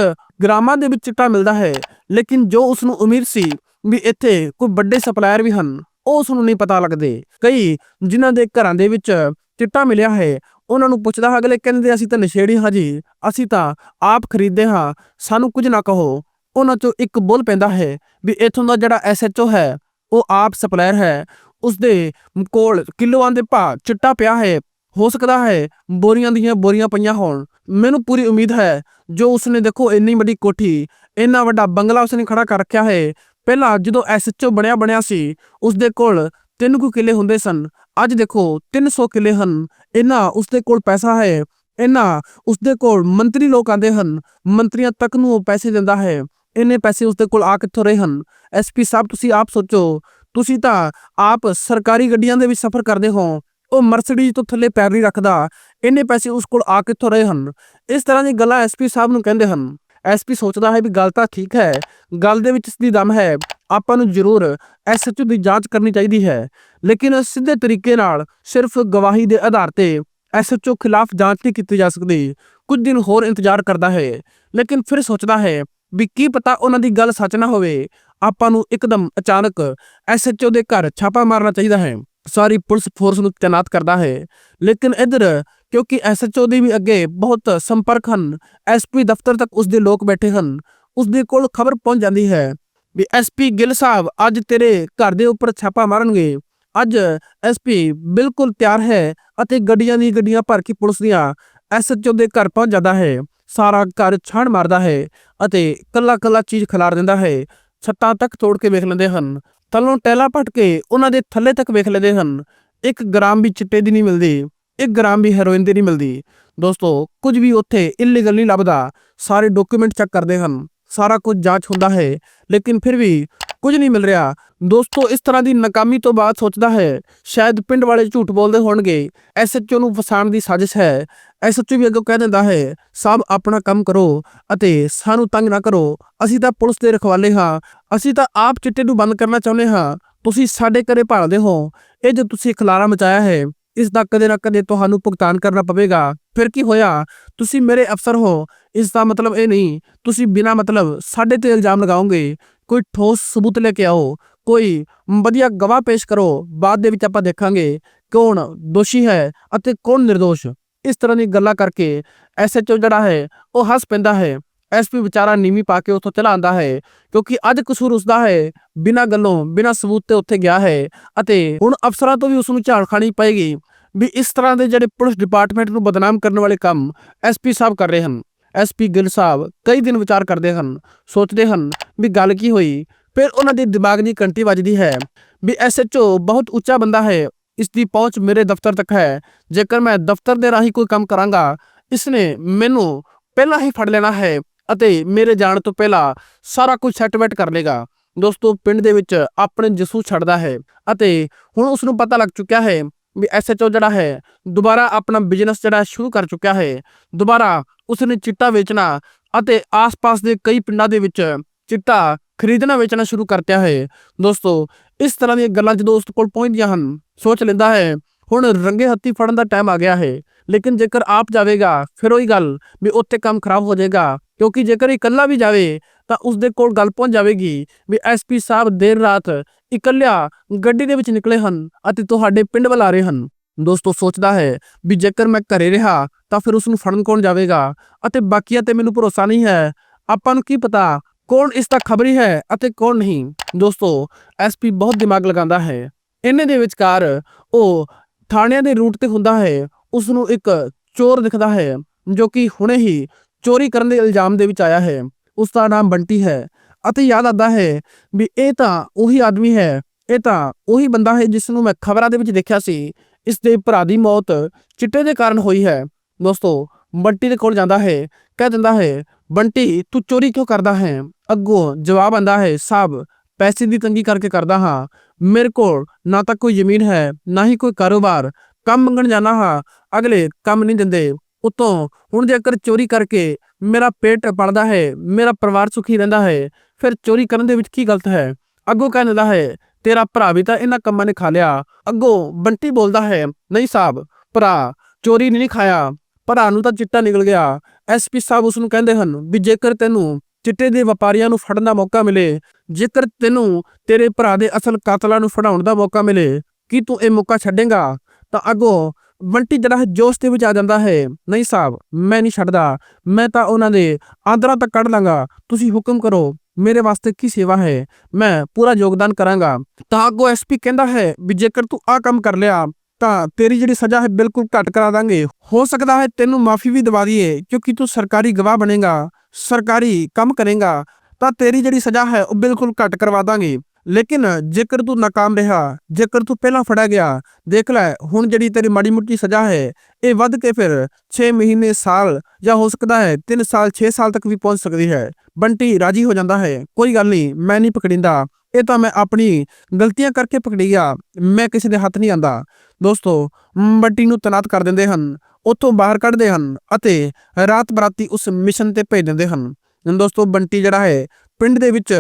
ਗ੍ਰਾਮਾਂ ਦੇ ਵਿੱਚ ਚਿੱਟਾ ਮਿਲਦਾ ਹੈ। ਲੇਕਿਨ ਜੋ ਉਸ ਨੂੰ ਉਮੀਦ ਸੀ ਵੀ ਇੱਥੇ ਕੋਈ ਵੱਡੇ ਸਪਲਾਇਰ ਵੀ ਹਨ ਉਹ ਉਸ ਨਹੀਂ ਪਤਾ ਲੱਗਦੇ। ਕਈ ਜਿਨ੍ਹਾਂ ਦੇ ਘਰਾਂ ਦੇ ਵਿੱਚ ਚਿੱਟਾ ਮਿਲਿਆ ਹੈ, ਉਹਨਾਂ ਨੂੰ ਪੁੱਛਦਾ ਅਗਲੇ ਕਹਿੰਦੇ, ਅਸੀਂ ਤਾਂ ਨਸ਼ੇੜੀ ਹਾਂ ਜੀ। ਅਸੀਂ ਤਾਂ ਆਪ ਖਰੀਦਦੇ ਹਾਂ। ਸਾਨੂੰ ਕੁਝ ਨਾ ਕਹੋ। ਉਹਨਾਂ ਚੋਂ ਇੱਕ ਬੋਲ ਪੈਂਦਾ ਹੈ ਵੀ ਇਥੋਂ ਦਾ ਜਿਹੜਾ ਐਸਐਚਓ ਹੈ, ਉਹ ਆਪ ਸਪਲਾਇਰ ਹੈ। ਉਸਦੇ ਕੋਲ ਕਿਲੋਆਂ ਦੇ ਭਾਅ ਚਿੱਟਾ ਪਿਆ ਹੈ। ਹੋ ਸਕਦਾ ਹੈ ਬੋਰੀਆਂ ਦੀਆਂ ਬੋਰੀਆਂ ਪਈਆਂ ਹੋਣ। ਮੈਨੂੰ ਪੂਰੀ ਉਮੀਦ ਹੈ, ਜੋ ਉਸਨੇ, ਦੇਖੋ, ਇੰਨੀ ਵੱਡੀ ਕੋਠੀ, ਇੰਨਾ ਵੱਡਾ ਬੰਗਲਾ ਉਸਨੇ ਖੜਾ ਕਰ ਰੱਖਿਆ ਹੈ ਪਹਿਲਾਂ ਜਦੋਂ ਐਸਐਚਓ ਬਣਿਆ ਬਣਿਆ ਸੀ, ਉਸਦੇ ਕੋਲ ਤਿੰਨ ਕੁ ਕਿੱਲੇ ਹੁੰਦੇ ਸਨ। ਅੱਜ ਦੇਖੋ 300 ਕਿਲੇ ਹਨ। ਇੰਨਾ ਉਸਦੇ ਕੋਲ ਪੈਸਾ ਹੈ, ਇੰਨਾ ਉਸਦੇ ਕੋਲ ਮੰਤਰੀ ਲੋਕ ਆਂਦੇ ਹਨ। ਮੰਤਰੀਆਂ ਤੱਕ ਨੂੰ ਉਹ ਪੈਸੇ ਦਿੰਦਾ ਹੈ। ਇੰਨੇ ਪੈਸੇ ਉਸਦੇ ਕੋਲ ਆ ਕਿੱਥੋਂ ਰਹੇ ਹਨ? ਐਸਪੀ ਸਾਹਿਬ, ਤੁਸੀਂ ਆਪ ਸੋਚੋ। ਤੁਸੀਂ ਤਾਂ ਆਪ ਸਰਕਾਰੀ ਗੱਡੀਆਂ ਦੇ ਵਿੱਚ ਸਫ਼ਰ ਕਰਦੇ ਹੋ। ਉਹ ਮਰਸੀਡੀਜ਼ ਤੋਂ ਥੱਲੇ ਪੈਰ ਨਹੀਂ ਰੱਖਦਾ। ਇੰਨੇ ਪੈਸੇ ਉਸ ਕੋਲ ਆ ਕਿੱਥੋਂ ਰਹੇ ਹਨ? ਇਸ ਤਰ੍ਹਾਂ ਦੀ ਗੱਲਾਂ ਐਸਪੀ ਸਾਹਿਬ ਨੂੰ ਕਹਿੰਦੇ ਹਨ। ਐਸਪੀ ਸੋਚਦਾ ਹੈ ਵੀ ਗੱਲ ਤਾਂ ਠੀਕ ਹੈ। ਗੱਲ ਦੇ ਵਿੱਚ ਇਸ ਦੀ ਦਮ ਹੈ, ਆਪਾਂ ਨੂੰ ਜ਼ਰੂਰ ਐਸਐਚਓ ਦੀ ਜਾਂਚ ਕਰਨੀ ਚਾਹੀਦੀ ਹੈ। ਲੇਕਿਨ ਸਿੱਧੇ ਤਰੀਕੇ ਨਾਲ ਸਿਰਫ ਗਵਾਹੀ ਦੇ ਆਧਾਰ ਤੇ ਐਸਐਚਓ ਖਿਲਾਫ ਜਾਂਚ ਨਹੀਂ ਕੀਤੀ ਜਾ ਸਕਦੀ। ਕੁਝ ਦਿਨ ਹੋਰ ਇੰਤਜ਼ਾਰ ਕਰਦਾ ਹੈ। ਲੇਕਿਨ ਫਿਰ ਸੋਚਦਾ ਹੈ ਵੀ ਕੀ ਪਤਾ ਉਹਨਾਂ ਦੀ ਗੱਲ ਸੱਚ ਨਾ ਹੋਵੇ। ਆਪਾਂ ਨੂੰ ਇੱਕਦਮ ਅਚਾਨਕ ਐਸਐਚਓ ਦੇ ਘਰ ਛਾਪਾ ਮਾਰਨਾ ਚਾਹੀਦਾ ਹੈ। ਸਾਰੀ ਪੁਲਿਸ ਫੋਰਸ ਨੂੰ ਤੈਨਾਤ ਕਰਦਾ ਹੈ। ਲੇਕਿਨ ਇਧਰ ਕਿਉਂਕਿ ਐਸਐਚਓ ਦੇ ਵੀ ਅੱਗੇ ਬਹੁਤ ਸੰਪਰਕ ਹਨ। ਐਸਪੀ ਦਫ਼ਤਰ ਤੱਕ ਉਸਦੇ ਲੋਕ ਬੈਠੇ ਹਨ। ਉਸਦੇ ਕੋਲ ਖਬਰ ਪਹੁੰਚ ਜਾਂਦੀ ਹੈ ਵੀ ਐਸਪੀ ਗਿੱਲ ਸਾਹਿਬ ਅੱਜ ਤੇਰੇ ਘਰ ਦੇ ਉੱਪਰ ਛਾਪਾ ਮਾਰਨਗੇ। ਅੱਜ ਐਸਪੀ ਬਿਲਕੁਲ ਤਿਆਰ ਹੈ ਅਤੇ ਗੱਡੀਆਂ ਦੀ ਗੱਡੀਆਂ ਭਰ ਕੇ ਪੁਲਿਸ ਦੀਆਂ ਐਸਐਚਓ ਦੇ ਘਰ ਪਹੁੰਚ ਜਾਂਦਾ ਹੈ। ਸਾਰਾ ਘਰ ਛਾਣ ਮਾਰਦਾ ਹੈ ਅਤੇ ਕੱਲਾ ਕੱਲਾ ਚੀਜ਼ ਖਿਲਾਰ ਦਿੰਦਾ ਹੈ। ਛੱਤਾਂ ਤੱਕ ਤੋੜ ਕੇ ਵੇਖ ਲੈਂਦੇ ਹਨ। ਤਲੋਂ ਟੈਲਾ ਪਟ ਕੇ ਉਹਨਾਂ ਦੇ ਥੱਲੇ ਤੱਕ ਵੇਖ ਲੈਂਦੇ ਹਨ। ਇੱਕ ਗ੍ਰਾਮ ਵੀ ਚਿੱਟੇ ਦੀ ਨਹੀਂ ਮਿਲਦੀ। ਇੱਕ ਗ੍ਰਾਮ ਵੀ ਹੈਰੋਇਨ ਦੀ ਨਹੀਂ ਮਿਲਦੀ। ਦੋਸਤੋ, ਕੁਝ ਵੀ ਉੱਥੇ ਇਲੀਗਲ ਨਹੀਂ ਲੱਭਦਾ। ਸਾਰੇ ਡਾਕੂਮੈਂਟ ਚੈੱਕ ਕਰਦੇ ਹਨ। ਸਾਰਾ ਕੁਝ ਜਾਂਚ ਹੁੰਦਾ ਹੈ, ਲੇਕਿਨ ਫਿਰ ਵੀ ਕੁਝ ਨਹੀਂ ਮਿਲ ਰਿਹਾ। ਦੋਸਤੋ, ਇਸ ਤਰ੍ਹਾਂ ਦੀ ਨਾਕਾਮੀ ਤੋਂ ਬਾਅਦ ਸੋਚਦਾ ਹੈ, ਸ਼ਾਇਦ ਪਿੰਡ ਵਾਲੇ ਝੂਠ ਬੋਲਦੇ ਹੋਣਗੇ। ਐਸਐਚਓ ਨੂੰ ਫਸਾਉਣ ਦੀ ਸਾਜ਼ਿਸ਼ ਹੈ। ਐਸਐਚਓ ਵੀ ਅੱਗੋਂ ਕਹਿ ਦਿੰਦਾ ਹੈ ਸਭ ਆਪਣਾ ਕੰਮ ਕਰੋ ਅਤੇ ਸਾਨੂੰ ਤੰਗ ਨਾ ਕਰੋ। ਅਸੀਂ ਤਾਂ ਪੁਲਿਸ ਦੇ ਰਖਵਾਲੇ ਹਾਂ। ਅਸੀਂ ਤਾਂ ਆਪ ਚਿੱਟੇ ਨੂੰ ਬੰਦ ਕਰਨਾ ਚਾਹੁੰਦੇ ਹਾਂ। ਤੁਸੀਂ ਸਾਡੇ ਘਰੇ ਭਾਲਦੇ ਹੋ। ਇਹ ਜੋ ਤੁਸੀਂ ਖਲਾਰਾ ਮਚਾਇਆ ਹੈ ਇਸ ਦਾ ਕਦੇ ਨਾ ਕਦੇ ਤੁਹਾਨੂੰ ਭੁਗਤਾਨ ਕਰਨਾ ਪਵੇਗਾ। ਫਿਰ ਕੀ ਹੋਇਆ? ਤੁਸੀਂ ਮੇਰੇ ਅਫਸਰ ਹੋ। ਇਸ ਦਾ ਮਤਲਬ ਇਹ ਨਹੀਂ, ਤੁਸੀਂ ਬਿਨਾ ਮਤਲਬ ਸਾਡੇ ਤੇ ਇਲਜ਼ਾਮ ਲਗਾਓਗੇ। ਕੋਈ ਠੋਸ ਸਬੂਤ ਲੈ ਕੇ ਆਓ। ਕੋਈ ਵਧੀਆ ਗਵਾਹ ਪੇਸ਼ ਕਰੋ। ਬਾਅਦ ਦੇ ਵਿੱਚ ਆਪਾਂ ਦੇਖਾਂਗੇ ਕੌਣ ਦੋਸ਼ੀ ਹੈ ਅਤੇ ਕੌਣ નિર્ਦੋਸ਼ ਇਸ ਤਰ੍ਹਾਂ ਦੀ ਗੱਲਾਂ ਕਰਕੇ ਐਸਐਚਓ ਜਿਹੜਾ ਹੈ, ਉਹ ਹੱਸ ਪੈਂਦਾ ਹੈ। ਐਸਪੀ ਵਿਚਾਰਾ ਨੀਵੀਂ ਪਾ ਕੇ ਉੱਥੋਂ ਚਲਾ ਆਂਦਾ ਹੈ, ਕਿਉਂਕਿ ਅੱਜ ਕਸੂਰ ਉਸਦਾ ਹੈ। ਬਿਨਾਂ ਗੱਲੋਂ, ਬਿਨਾਂ ਸਬੂਤ ਤੇ ਉੱਥੇ ਗਿਆ ਹੈ ਅਤੇ ਹੁਣ ਅਫਸਰਾਂ ਤੋਂ ਵੀ ਉਸ ਨੂੰ ਝਾੜ ਖਾਣੀ ਪਏਗੀ। ਵੀ ਇਸ ਤਰ੍ਹਾਂ ਦੇ ਜਿਹੜੇ ਪੁਲਿਸ ਡਿਪਾਰਟਮੈਂਟ ਨੂੰ ਬਦਨਾਮ ਕਰਨ ਵਾਲੇ ਕੰਮ ਐਸਪੀ ਸਾਹਿਬ ਕਰ ਰਹੇ ਹਨ। ਐਸਪੀ ਗਿੱਲ ਸਾਹਿਬ ਕਈ ਦਿਨ ਵਿਚਾਰ ਕਰਦੇ ਹਨ, ਸੋਚਦੇ ਹਨ ਵੀ ਗੱਲ ਕੀ ਹੋਈ, ਫਿਰ ਉਹਨਾਂ ਦੇ ਦਿਮਾਗ ਦੀ ਘੰਟੀ ਵੱਜਦੀ ਹੈ ਵੀ ਐਸਐਚਓ ਬਹੁਤ ਉੱਚਾ ਬੰਦਾ ਹੈ ਇਸ ਦੀ ਪਹੁੰਚ ਮੇਰੇ ਦਫ਼ਤਰ ਤੱਕ ਹੈ, ਜੇਕਰ ਮੈਂ ਦਫ਼ਤਰ ਦੇ ਰਾਹੀਂ ਕੋਈ ਕੰਮ ਕਰਾਂਗਾ, ਇਸਨੇ ਮੈਨੂੰ ਪਹਿਲਾਂ ਹੀ ਫੜ ਲੈਣਾ ਹੈ ਅਤੇ ਮੇਰੇ ਜਾਣ ਤੋਂ ਪਹਿਲਾਂ ਸਾਰਾ ਕੁਝ ਸੈਟਮੈਂਟ ਕਰ ਲੇਗਾ ਦੋਸਤੋ, ਪਿੰਡ ਦੇ ਵਿੱਚ ਆਪਣੇ ਜਸੂ ਛੱਡਦਾ ਹੈ ਅਤੇ ਹੁਣ ਉਸ ਨੂੰ ਪਤਾ ਲੱਗ ਚੁੱਕਿਆ ਹੈ ਵੀ ਐਸਐਚਓ ਜਿਹੜਾ ਹੈ, ਦੁਬਾਰਾ ਆਪਣਾ ਬਿਜ਼ਨਸ ਜਿਹੜਾ ਸ਼ੁਰੂ ਕਰ ਚੁੱਕਿਆ ਹੈ। ਦੁਬਾਰਾ ਉਸ ਨੇ ਚਿੱਟਾ ਵੇਚਣਾ ਅਤੇ ਆਸ-ਪਾਸ ਦੇ ਕਈ ਪਿੰਡਾਂ ਦੇ ਵਿੱਚ ਚਿੱਟਾ ਖਰੀਦਣਾ ਵੇਚਣਾ ਸ਼ੁਰੂ ਕਰਤਿਆ ਹੈ। ਦੋਸਤੋ, ਇਸ ਤਰ੍ਹਾਂ ਦੀਆਂ ਗੱਲਾਂ ਜਦੋਂ ਉਸ ਕੋਲ ਪਹੁੰਚਦੀਆਂ ਹਨ, ਸੋਚ ਲੈਂਦਾ ਹੈ, ਹੁਣ ਰੰਗੇ ਹੱਥੀ ਫੜਨ ਦਾ ਟਾਈਮ ਆ ਗਿਆ ਹੈ। ਲੇਕਿਨ ਜੇਕਰ ਆਪ ਜਾਵੇਗਾ, ਫਿਰ ਉਹੀ ਗੱਲ ਵੀ ਉੱਥੇ ਕੰਮ ਖਰਾਬ ਹੋ ਜਾਏਗਾ। ਕਿਉਂਕਿ ਜੇਕਰ ਇਕੱਲਾ ਵੀ ਜਾਵੇ, ਤਾਂ ਉਸ ਦੇ ਕੋਲ ਗੱਲ ਪਹੁੰਚ ਜਾਵੇਗੀ ਵੀ ਐਸਪੀ ਸਾਹਿਬ ਦੇਰ ਰਾਤ ਇਕੱਲਿਆ ਗੱਡੀ ਦੇ ਵਿੱਚ ਨਿਕਲੇ ਹਨ ਅਤੇ ਤੁਹਾਡੇ ਪਿੰਡ ਵੱਲ ਆ ਰਹੇ ਹਨ। ਦੋਸਤੋ, ਸੋਚਦਾ ਹੈ ਵੀ ਜੇਕਰ ਮੈਂ ਘਰੇ ਰਿਹਾ ਤਾਂ ਫਿਰ ਉਸ ਨੂੰ ਫੜਨ ਕੌਣ ਜਾਵੇਗਾ ਅਤੇ ਬਾਕੀਆਂ ਤੇ ਮੈਨੂੰ ਭਰੋਸਾ ਨਹੀਂ ਹੈ। ਆਪਾਂ ਨੂੰ ਕੀ ਪਤਾ ਕੌਣ ਇਸ ਦਾ ਖਬਰੀ ਹੈ ਅਤੇ ਕੌਣ ਨਹੀਂ। ਦੋਸਤੋ ਐਸਪੀ ਬਹੁਤ ਦਿਮਾਗ ਲਗਾਉਂਦਾ ਹੈ। ਇੰਨੇ ਦੇ ਵਿਚਕਾਰ ਉਹ ਥਾਣਿਆਂ ਦੇ ਰੂਟ ਤੇ ਹੁੰਦਾ ਹੈ। ਉਸ ਨੂੰ ਇੱਕ ਚੋਰ ਦਿਖਦਾ ਹੈ ਜੋ ਕਿ ਹੁਣੇ ਹੀ ਚੋਰੀ ਕਰਨ ਦੇ ਇਲਜ਼ਾਮ ਦੇ ਵਿੱਚ ਆਇਆ ਹੈ। ਉਸ ਦਾ ਨਾਮ ਬੰਟੀ ਹੈ। ਅਤੇ ਯਾਦ ਆਉਂਦਾ ਹੈ ਵੀ ਇਹ ਤਾਂ ਉਹੀ ਆਦਮੀ ਹੈ, ਇਹ ਤਾਂ ਉਹੀ ਬੰਦਾ ਹੈ ਜਿਸ ਨੂੰ ਮੈਂ ਖਬਰਾਂ ਦੇ ਵਿੱਚ ਦੇਖਿਆ ਸੀ ਇਸ ਦੇ ਭਰਾ ਦੀ ਮੌਤ ਚਿੱਟੇ ਦੇ ਕਾਰਨ ਹੋਈ ਹੈ। ਦੋਸਤੋ, ਬੰਟੀ ਦੇ ਕੋਲ ਜਾਂਦਾ ਹੈ, ਕਹਿ ਦਿੰਦਾ ਹੈ, ਬੰਟੀ, ਤੂੰ ਚੋਰੀ ਕਿਉਂ ਕਰਦਾ ਹੈ? ਅੱਗੋਂ ਜਵਾਬ ਆਂਦਾ ਹੈ ਸਾਹਿਬ ਪੈਸੇ ਦੀ ਤੰਗੀ ਕਰਕੇ ਕਰਦਾ ਹਾਂ। ਮੇਰੇ ਕੋਲ ਨਾ ਤਾਂ ਕੋਈ ਜ਼ਮੀਨ ਹੈ, ਨਾ ਹੀ ਕੋਈ ਕਾਰੋਬਾਰ। ਕੰਮ ਮੰਗਣ ਜਾਣਾ ਹਾਂ, ਅਗਲੇ ਕੰਮ ਨਹੀਂ ਦਿੰਦੇ। ਉਤੋਂ ਹੁਣ ਜੇਕਰ ਚੋਰੀ ਕਰਕੇ ਮੇਰਾ ਪੇਟ ਪਲਦਾ ਹੈ, ਮੇਰਾ ਪਰਿਵਾਰ ਸੁਖੀ ਰਹਿੰਦਾ ਹੈ ਫਿਰ ਚੋਰੀ ਕਰਨ ਦੇ ਵਿੱਚ ਕੀ ਗਲਤ ਹੈ? ਅੱਗੋਂ ਕਹਿ ਦਿੰਦਾ ਹੈ, ਤੇਰਾ ਭਰਾ ਵੀ ਤਾਂ ਇਹਨਾਂ ਕੰਮਾਂ ਨੇ ਖਾ ਲਿਆ। ਅੱਗੋਂ ਬੰਟੀ ਬੋਲਦਾ ਹੈ, ਨਹੀਂ ਸਾਹਿਬ, ਭਰਾ, ਚੋਰੀ ਨਹੀਂ ਖਾਇਆ। ਭਰਾ ਨੂੰ ਤਾਂ ਚਿੱਟਾ ਨਿਕਲ ਗਿਆ। ਐਸਪੀ ਸਾਹਿਬ ਉਸ ਨੂੰ ਕਹਿੰਦੇ ਹਨ ਵੀ ਜੇਕਰ ਤੈਨੂੰ ਚਿੱਟੇ ਦੇ ਵਪਾਰੀਆਂ ਨੂੰ ਫੜਨ ਦਾ ਮੌਕਾ ਮਿਲੇ, ਜੇਕਰ ਤੈਨੂੰ ਤੇਰੇ ਭਰਾ ਦੇ ਅਸਲ ਕਾਤਲਾਂ ਨੂੰ ਫੜਾਉਣ ਦਾ ਮੌਕਾ ਮਿਲੇ, ਕੀ ਤੂੰ ਇਹ ਮੌਕਾ ਛੱਡੇਗਾ? ਤਾਂ ਅੱਗੋਂ ਬੰਟੀ ਜਿਹੜਾ ਹੈ ਜੋਸ਼ ਦੇ ਵਿੱਚ ਆ ਜਾਂਦਾ ਹੈ, ਨਹੀਂ ਸਾਹਿਬ, ਮੈਂ ਨਹੀਂ ਛੱਡਦਾ। ਮੈਂ ਤਾਂ ਉਹਨਾਂ ਦੇ ਆਂਦਰਾਂ ਤੱਕ ਕੱਢ ਲਾਂਗਾ। ਤੁਸੀਂ ਹੁਕਮ ਕਰੋ। ਮੇਰੇ ਵਾਸਤੇ ਕੀ ਸੇਵਾ ਹੈ? ਮੈਂ ਪੂਰਾ ਯੋਗਦਾਨ ਕਰਾਂਗਾ। ਤਾਂ ਅੱਗੋਂ ਐਸਪੀ ਕਹਿੰਦਾ ਹੈ ਵੀ ਜੇਕਰ ਤੂੰ ਆ ਕੰਮ ਕਰ ਲਿਆ, ਤਾਂ ਤੇਰੀ ਜਿਹੜੀ ਸਜ਼ਾ ਹੈ ਬਿਲਕੁਲ ਘੱਟ ਕਰਾ ਦਾਂਗੇ। ਹੋ ਸਕਦਾ ਹੈ ਤੈਨੂੰ ਮਾਫੀ ਵੀ ਦਵਾ ਦਈਏ, ਕਿਉਂਕਿ ਤੂੰ ਸਰਕਾਰੀ ਗਵਾਹ ਬਣੇਗਾ, ਸਰਕਾਰੀ ਕੰਮ ਕਰੇਗਾ, ਤਾਂ ਤੇਰੀ ਜਿਹੜੀ ਸਜ਼ਾ ਹੈ ਉਹ ਬਿਲਕੁਲ ਘੱਟ ਕਰਵਾ ਦਾਂਗੇ। ਲੇਕਿਨ ਜੇਕਰ ਤੂੰ ਨਾਕਾਮ ਰਿਹਾ, ਜੇਕਰ ਤੂੰ ਪਹਿਲਾਂ ਫੜਿਆ ਗਿਆ, ਦੇਖ ਲੈ, ਹੁਣ ਜਿਹੜੀ ਤੇਰੀ ਮਾੜੀ ਮੁੱਟੀ ਸਜ਼ਾ ਹੈ, ਇਹ ਵੱਧ ਕੇ ਫਿਰ 6 ਮਹੀਨੇ, ਸਾਲ ਜਾਂ ਹੋ ਸਕਦਾ ਹੈ 3 ਸਾਲ 6 ਸਾਲ ਤੱਕ ਵੀ ਪਹੁੰਚ ਸਕਦੀ ਹੈ। ਬੰਟੀ ਰਾਜੀ ਹੋ ਜਾਂਦਾ ਹੈ, ਕੋਈ ਗੱਲ ਨਹੀਂ, ਮੈਂ ਨਹੀਂ ਪਕੜਿੰਦਾ। ਇਹ ਤਾਂ ਮੈਂ ਆਪਣੀ ਗਲਤੀਆਂ ਕਰਕੇ ਪਕੜੀ ਗਿਆ ਮੈਂ ਕਿਸੇ ਦੇ ਹੱਥ ਨਹੀਂ ਆਂਦਾ। ਦੋਸਤੋ ਬੰਟੀ ਨੂੰ ਤਨਾਤ ਕਰ ਦਿੰਦੇ ਹਨ, ਉੱਥੋਂ ਬਾਹਰ ਕੱਢਦੇ ਹਨ ਅਤੇ ਰਾਤ ਬਰਾਤੀ ਉਸ ਮਿਸ਼ਨ ਤੇ ਭੇਜ ਦਿੰਦੇ ਹਨ। ਦੋਸਤੋ, ਬੰਟੀ ਜਿਹੜਾ ਹੈ, ਪਿੰਡ ਦੇ ਵਿੱਚ